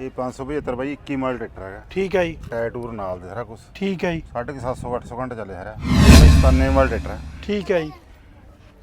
ਇਹ 575 ਬਾਈ 21 model tractor ਹੈਗਾ। ਠੀਕ ਹੈ ਜੀ। ਟਾਇਰ ਟੂਰ ਨਾਲ ਦੇ ਸਾਰਾ ਕੁਝ ਠੀਕ ਹੈ ਜੀ। 750 800 ਘੰਟੇ ਚੱਲੇ ਸਾਰਾ। 97 ਮਾਡਲ ਟਰੈਕਟਰ ਹੈ। ਠੀਕ ਹੈ ਜੀ।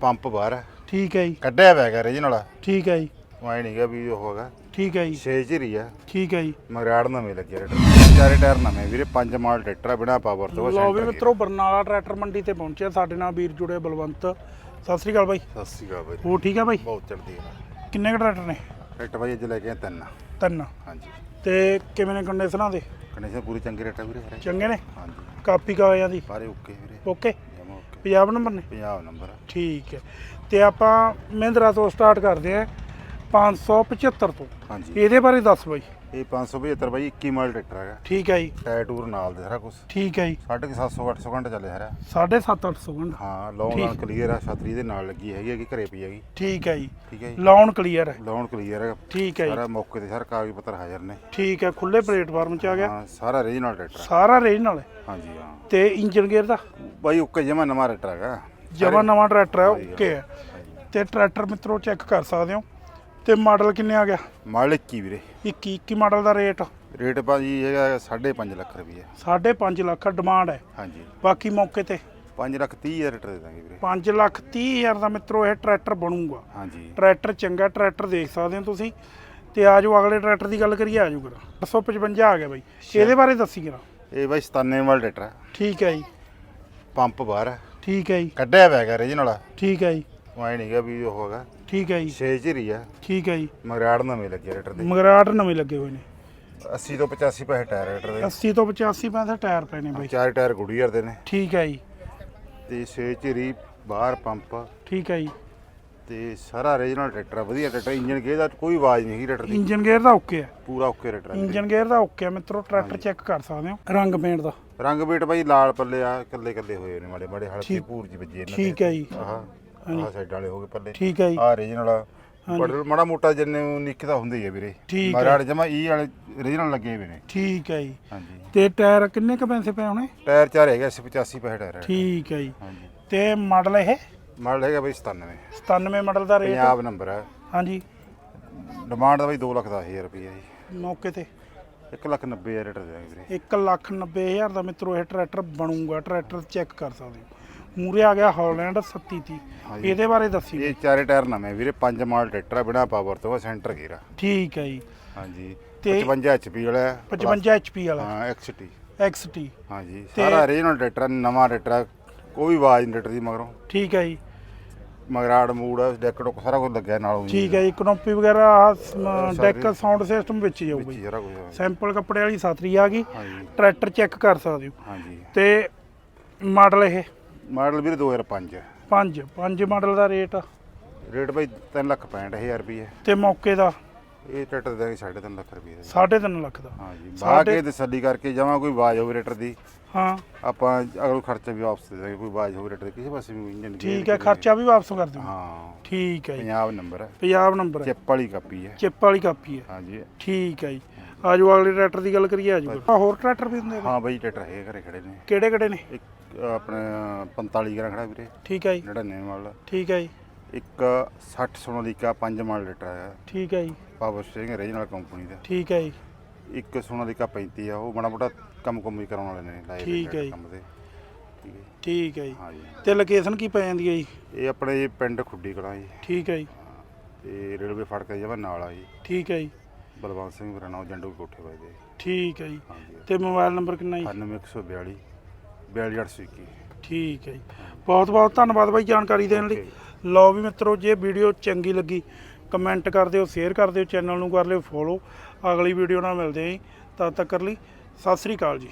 ਪੰਪ ਬਾਹਰ ਹੈ। ਠੀਕ ਹੈ ਜੀ। ਕੱਢਿਆ ਪਿਆ ਹੈਗਾ ਰੀਜਨਲ ਠੀਕ ਹੈ ਜੀ। ਵਾਈ ਨਹੀਂਗਾ ਵੀ ਉਹ ਹੈਗਾ। ਠੀਕ ਹੈ ਜੀ। 6 ਝਿਰੀ ਹੈ ਠੀਕ ਹੈ ਜੀ। ਮਗਰਾੜ ਨਵੇਂ ਲੱਗੇ ਟਰੈਕਟਰ। ਚਾਰੇ ਟਾਇਰ ਨਵੇਂ ਵੀਰੇ ਪੰਜ ਮਾਡਲ ਟਰੈਕਟਰ ਹੈ ਬਿਨਾ ਪਾਵਰ ਤੋਂ ਲਓ ਵੀ ਮਿੱਤਰੋ ਬਰਨਾਲਾ ਟਰੈਕਟਰ ਮੰਡੀ ਤੇ ਪਹੁੰਚਿਆ ਸਾਡੇ ਨਾਲ ਵੀਰ ਜੁੜੇ ਬਲਵੰਤ। ਸਤਿ ਸ੍ਰੀ ਅਕਾਲ ਬਾਈ। ਸਤਿ ਸ਼੍ਰੀ ਅਕਾਲ ਬਾਈ। ਹੋਰ ਠੀਕ ਹੈ ਬਾਈ? ਬਹੁਤ ਚੜਦੀ ਹੈ ਕਿੰਨੇ ਕੁ ਟਰੈਕਟਰ ਨੇ? ਟਰੈਕਟਰ ਬਾਈ ਅੱਜ ਲੈ ਕੇ ਆਏ ਤਿੰਨ। ਤਿੰਨ। ਹਾਂਜੀ। ਤੇ ਕਿਵੇਂ ਨੇ ਕੰਡੀਸ਼ਨਾਂ ਦੇ ਕੰਡੀਸ਼ਨ ਪੂਰੀ ਚੰਗੀ ਰੇਟ ਵੀਰੇ ਸਾਰੇ। ਚੰਗੇ ਨੇ? ਹਾਂਜੀ। ਕਾਪੀ ਕਾਗਜ਼ਾਂ ਦੀ? ਸਾਰੇ ਓਕੇ ਵੀਰੇ। ਓਕੇ ਜਮਾ ਓਕੇ ਪੰਜਾਬ ਨੰਬਰ ਨੇ? ਪੰਜਾਬ ਨੰਬਰ ਠੀਕ ਹੈ। ਤੇ ਆਪਾਂ ਮਹਿੰਦਰਾ ਤੋਂ ਸਟਾਰਟ ਕਰਦੇ ਆਂ 575 ਤੋਂ। ਹਾਂਜੀ। ਇਹਦੇ ਬਾਰੇ ਦੱਸ ਬਾਈ। ਇਹ 575 ਬਾਈ 21 ਮਾਡਲ ਟਰੈਕਟਰ ਹੈਗਾ। ਠੀਕ ਹੈ ਜੀ। ਟਾਇਰ ਟੂਰ ਨਾਲ ਦੇ ਸਾਰਾ ਕੁਝ ਠੀਕ ਹੈ ਜੀ। 750 800 ਘੰਟੇ ਚੱਲੇ ਸਾਰਾ। 7.5 800 ਘੰਟਾ। ਹਾਂ ਲੌਂਗ। ਨਾਲ ਕਲੀਅਰ ਆ ਛਤਰੀ ਦੇ ਨਾਲ ਲੱਗੀ ਹੈਗੀ ਹੈਗੀ ਘਰੇ ਪਈ ਹੈਗੀ। ਠੀਕ ਹੈ ਜੀ। ਠੀਕ ਹੈ ਜੀ। ਲਾਉਣ ਕਲੀਅਰ ਹੈ। ਲੌਂਗ ਕਲੀਅਰ ਹੈ ਠੀਕ ਹੈ ਜੀ। ਸਾਰਾ ਮੌਕੇ ਤੇ ਸਾਰਾ ਕਾਗਜ਼ ਪੱਤਰ ਹਾਜ਼ਰ ਨੇ। ਠੀਕ ਹੈ ਖੁੱਲੇ ਪਲੇਟਫਾਰਮ ਚ ਆ ਗਿਆ। ਹਾਂ ਸਾਰਾ ਰੀਜਨਲ ਟਰੈਕਟਰ। ਸਾਰਾ ਰੇਂਜ ਨਾਲ। ਹੈ ਹਾਂਜੀ ਹਾਂ। ਤੇ ਇੰਜਨ ਗੇਅਰ ਦਾ? ਬਾਈ ਓਕੇ ਜਮਾ ਨਵਾਂ ਟਰੈਕਟਰ ਹੈਗਾ। ਜਮਾ ਨਵਾਂ ਟਰੈਕਟਰ ਹੈ ਓਕੇ ਹੈ। ਤੇ ਟਰੈਕਟਰ ਮਿੱਤਰੋ ਚੈੱਕ ਕਰ ਸਕਦੇ ਹੋ। ਤੇ ਮਾਡਲ ਕਿੰਨੇ ਆ ਗਿਆ? ਮਾਡਲ 21 ਵੀਰੇ। 21 21 ਮਾਡਲ ਦਾ ਰੇਟ? ਰੇਟ ਭਾਜੀ ਹੈਗਾ 5.5 ਲੱਖ ਰੁਪਏ 5.5 ਲੱਖ ਡਿਮਾਂਡ ਹੈ। ਹਾਂਜੀ। ਬਾਕੀ ਮੌਕੇ ਤੇ? 5 ਲੱਖ 30 ਹਜ਼ਾਰ ਦੇ ਦਾਂਗੇ ਵੀਰੇ। 5 ਲੱਖ 30 ਹਜ਼ਾਰ ਦਾ ਮਿੱਤਰੋ ਇਹ ਟਰੈਕਟਰ ਬਣੂਗਾ। ਹਾਂਜੀ। ਟਰੈਕਟਰ ਚੰਗਾ ਟਰੈਕਟਰ ਦੇਖ ਸਕਦੇ ਹੋ ਤੁਸੀਂ। ਤੇ ਆ ਜਾਓ ਅਗਲੇ ਟਰੈਕਟਰ ਦੀ ਗੱਲ ਕਰੀਏ ਆ ਜਾਓ ਕਰਾ 855 ਆ ਗਿਆ ਬਾਈ। ਇਹਦੇ ਬਾਰੇ ਦੱਸੀ ਕਰਾ ਇਹ ਬਾਈ 97 ਮਾਡਲ ਟਰੈਕਟਰ ਹੈ। ਠੀਕ ਹੈ ਜੀ। ਪੰਪ ਬਾਹਰ ਹੈ। ਠੀਕ ਹੈ ਜੀ। ਕੱਢਿਆ ਪਿਆ ਹੈਗਾ ਰੀਜਨਲ ਠੀਕ ਹੈ ਜੀ। ਵਾਈ ਨਹੀਂਗਾ ਵੀ ਉਹ ਹੈਗਾ। ਠੀਕ ਹੈ ਜੀ। 6 ਝਿਰੀ ਹੈ ਠੀਕ ਹੈ ਜੀ। ਮਗਰਾੜ ਨਵੇਂ ਲੱਗੇ ਰੇਟਰ ਦੇ। ਮਗਰਾਟ ਨਵੇਂ ਲੱਗੇ ਹੋਏ ਨੇ। 80 ਤੋਂ 85 ਪੈਸੇ ਟਾਇਰ ਰੇਟਰ ਦੇ। 80 ਤੋਂ 85 ਪੈਸੇ ਟਾਇਰ ਪਏ ਨੇ ਬਾਈ। ਚਾਰ ਟਾਇਰ ਗੁੜੀਅਰ ਦੇ ਨੇ। ਠੀਕ ਹੈ ਜੀ। ਤੇ 6 ਝਿਰੀ ਬਾਹਰ ਪੰਪ। ਠੀਕ ਹੈ ਜੀ। ਤੇ ਸਾਰਾ ਰੀਜਨਲ ਟਰੈਕਟਰ ਆ, ਵਧੀਆ ਟਰੈਕਟਰ ਇੰਜਨ ਗੇਅਰ ਦਾ ਕੋਈ ਆਵਾਜ਼ ਨਹੀਂ ਹੈਗੀ ਟਰੈਕਟਰ ਦੀ। ਇੰਜਨ ਗੇਅਰ ਦਾ ਓਕੇ ਹੈ ਪੂਰਾ ਓਕੇ ਰੇਟਰ ਇੰਜਨ ਗੇਅਰ ਦਾ ਓਕੇ ਹੈ ਮਿੱਤਰੋ ਟਰੈਕਟਰ ਚੈੱਕ ਕਰ ਸਕਦੇ ਹੋ। ਰੰਗ ਪੇਂਟ ਦਾ। ਰੰਗ ਬੀਟ ਬਾਈ ਲਾਲ ਪੱਲੇ ਆ ਕੱਲੇ ਕੱਲੇ ਹੋਏ ਨੇ ਮਾੜੇ ਮਾੜੇ ਹਲਕੇ ਪੂਰ ਜੀ ਵੱਜੇ ਇਹਨਾਂ ਠੀਕ ਹੈ ਜੀ। ਆਹ। ਆਹ ਸਾਈਡ ਵਾਲੇ ਹੋ ਗਏ ਪੱਲੇ। ਠੀਕ ਹੈ ਜੀ। ਆਹ ਰੀਜਨਲ ਬੜਾ ਮਾੜਾ ਮੋਟਾ ਜਿੰਨੇ ਨਿੱਕ ਤਾਂ ਹੁੰਦੇ ਹੀ ਆ ਵੀਰੇ। ਠੀਕ ਹੈ। ਜਮਾ ਈ ਵਾਲੇ ਰੀਜਨਲ ਲੱਗੇ ਹੋਏ ਨੇ। ਠੀਕ ਹੈ ਜੀ। ਹਾਂਜੀ। ਤੇ ਟਾਇਰ ਕਿੰਨੇ ਕ ਪੈਸੇ ਪਏ ਹੋਣੇ? ਟਾਇਰ ਚਾਰ ਹੈਗਾ 85 ਪੈਸੇ ਟਾਇਰ ਹੈ। ਠੀਕ ਹੈ ਜੀ। ਹਾਂਜੀ। ਤੇ ਮਾਡਲ ਇਹ? ਮਾਡਲ ਹੈਗਾ ਬਾਈ 97 97 ਮਾਡਲ ਦਾ ਰੇਟ ਪੰਜਾਬ ਨੰਬਰ ਹੈ। ਹਾਂਜੀ। ਡਿਮਾਂਡ ਦਾ ਬਾਈ 2 ਲੱਖ ਦਸ ਹਜ਼ਾਰ ਰੁਪਏ ਜੀ। ਮੌਕੇ ਤੇ। 1 ਲੱਖ 90 ਹਜ਼ਾਰ ਰੇਟ ਦੇ ਦਾਂਗੇ ਵੀਰੇ। 1 ਲੱਖ 90 ਹਜ਼ਾਰ ਦਾ ਮਿੱਤਰੋ ਇਹ ਟਰੈਕਟਰ ਬਣੂਗਾ। ਟਰੈਕਟਰ ਚੈੱਕ ਕਰ ਸਕਦੇ ਹੋ। ਮੂਰੇ ਆ ਗਿਆ ਹਾਲੈਂਡ 3730 ਹਾਂਜੀ। ਇਹਦੇ ਬਾਰੇ ਦੱਸੀ ਇਹ ਚਾਰੇ ਟਾਇਰ ਨਵੇਂ ਵੀਰੇ ਪੰਜ ਮਾਡਲ ਟਰੈਕਟਰ ਆ ਬਿਨਾ ਪਾਵਰ ਤੋਂ ਸੈਂਟਰ ਗੇਅਰ ਆ। ਠੀਕ ਹੈ ਜੀ। ਹਾਂਜੀ। ਤੇ- 55 HP ਵਾਲਾ ਹੈ, 55 HP ਵਾਲਾ। ਹਾਂ XT XT ਹਾਂਜੀ। ਸਾਰਾ ਰੀਜਨਲ ਟਰੈਕਟਰ ਆ, ਨਵਾਂ ਟਰੈਕਟਰ ਆ, ਕੋਈ ਆਵਾਜ਼ ਨਹੀਂ ਟਰੈਕਟਰ ਦੀ ਮਗਰੋਂ। ਠੀਕ ਹੈ ਜੀ। ਮਗਰਾੜ ਮੂੜ ਡੈਕ ਡੁੱਕ ਸਾਰਾ ਕੁਝ ਲੱਗਿਆ ਨਾਲ ਠੀਕ ਹੈ ਜੀ ਕਨੋਪੀ ਵਗੈਰਾ ਸਾਰੀ- ਡੈਕ ਸਾਊਂਡ ਸਿਸਟਮ ਵਿੱਚ ਹੀ ਵਿੱਚ ਜੀ ਹੀ ਸਾਰਾ ਕੁਝ ਸੈਂਪਲ ਕੱਪੜੇ ਵਾਲੀ ਸਾਤਰੀ ਆ ਗਈ ਹਾਂਜੀ। ਟਰੈਕਟਰ ਚੈੱਕ ਕਰ ਸਕਦੇ ਹੋ। ਹਾਂਜੀ। ਤੇ ਮਾਡਲ ਇਹ। ਮਾਡਲ ਵੀਰੇ 2005 5 5 ਮਾਡਲ ਦਾ ਰੇਟ। ਰੇਟ ਬਾਈ 3 ਲੱਖ 65 ਹਜ਼ਾਰ ਰੁਪਏ ਤੇ ਮੌਕੇ ਦਾ? ਇਹ ਟਰੈਕਟਰ ਦੇ 3.5 ਲੱਖ ਰੁਪਏ ਦਾ 3.5 ਲੱਖ ਦਾ। ਹਾਂਜੀ ਬਾਹ ਸਾਢੇ- ਕੇ ਤਸੱਲੀ ਕਰਕੇ ਜਮਾ ਕੋਈ ਆਵਾਜ਼ ਹੋਵੇ ਰੇਟਰ ਦੀ। ਹਾਂ। ਆਪਾਂ ਅਗਰ ਖਰਚਾ ਵੀ ਵਾਪਸ ਦੇ ਦਾਂਗੇ ਕੋਈ ਆਵਾਜ਼ ਹੋਵੇ ਰੇਟਰ ਦੀ ਕਿਸੇ ਪਾਸੇ ਵੀ ਇੰਜਨ ਠੀਕ ਹੈ ਖਰਚਾ ਵੀ ਵਾਪਸ ਕਰ ਦਿਓ। ਹਾਂ। ਠੀਕ ਹੈ ਜੀ। ਪੰਜਾਬ ਨੰਬਰ ਹੈ। ਪੰਜਾਬ ਨੰਬਰ ਹੈ। ਚਿੱਪ ਵਾਲੀ ਕਾਪੀ ਹੈ। ਚਿੱਪ ਵਾਲੀ ਕਾਪੀ ਹੈ। ਹਾਂਜੀ ਠੀਕ ਹੈ ਜੀ। ਆਜੋ ਅਗਲੇ ਟਰੈਕਟਰ ਦੀ ਗੱਲ ਕਰੀਏ ਆਜੋ। ਹੋਰ ਟਰੈਕਟਰ ਵੀ ਹੁੰਦੇ ਨੇ? ਹਾਂ ਬਾਈ ਟਰੈਕਟਰ ਹੈ ਘਰੇ ਖੜੇ ਨੇ। ਕਿਹੜੇ ਕਿਹੜੇ ਨੇ? ਇੱਕ ਆਪਣੇ 45 ਗਰਾ ਖੜਾ ਵੀਰੇ ਠੀਕ ਹੈ ਜੀ 99 ਮਾਡਲ ਠੀਕ ਹੈ ਜੀ ਇੱਕ 60 ਸੋਨਾਲੀਕਾ 5 ਮਾਡਲ ਲੀਟਰ ਹੈ ਠੀਕ ਹੈ ਜੀ ਪਾਵਰ ਸਟੀਅਰਿੰਗ ਰੀਜਨਲ ਕੰਪਨੀ ਦਾ ਠੀਕ ਹੈ ਜੀ ਇੱਕ ਸੋਨਾਲੀਕਾ 35 ਆ ਉਹ ਬੜਾ ਮੋਟਾ ਕੰਮ ਕੁੰਮ ਵੀ ਕਰਾਉਣ ਵਾਲੇ ਨੇ ਹੋਏ ਠੀਕ ਹੈ ਜੀ। ਕੰਮ ਦੇ ਠੀਕ ਹੈ ਜੀ ਤੇ ਲੋਕੇਸ਼ਨ ਕੀ ਪੈ ਜਾਂਦੀ ਹੈ ਜੀ ਇਹ ਆਪਣੇ ਪਿੰਡ ਖੁੱਡੀ ਕਲਾਂ ਜੀ ਠੀਕ ਹੈ ਜੀ ਤੇ ਰੇਲਵੇ ਫੜਕ ਜਮਾ ਨਾਲ ਆ ਜੀ ਠੀਕ ਹੈ ਜੀ ਬਲਵੰਤ ਸਿੰਘ ਮੇਰਾ ਨਾਮ ਜੰਡੂ ਕੋਠੇ ਵੱਜਦੇ ਠੀਕ ਹੈ ਜੀ ਤੇ ਮੋਬਾਈਲ ਨੰਬਰ ਕਿੰਨਾ ਜੀ 9142 42821 ਠੀਕ ਹੈ ਜੀ। ਬਹੁਤ ਬਹੁਤ ਧੰਨਵਾਦ ਬਾਈ ਜਾਣਕਾਰੀ ਦੇਣ ਲਈ। ਲਓ ਵੀ ਮਿੱਤਰੋ ਜੇ ਵੀਡੀਓ ਚੰਗੀ ਲੱਗੀ ਕਮੈਂਟ ਕਰ ਦਿਓ ਸ਼ੇਅਰ ਕਰ ਦਿਓ ਚੈਨਲ ਨੂੰ ਕਰ ਲਿਓ ਫੋਲੋ। ਅਗਲੀ ਵੀਡੀਓ ਨਾਲ ਮਿਲਦੇ ਆਂ ਜੀ। ਤਦ ਤੱਕ ਲਈ ਸਤਿ ਸ੍ਰੀ ਅਕਾਲ ਜੀ।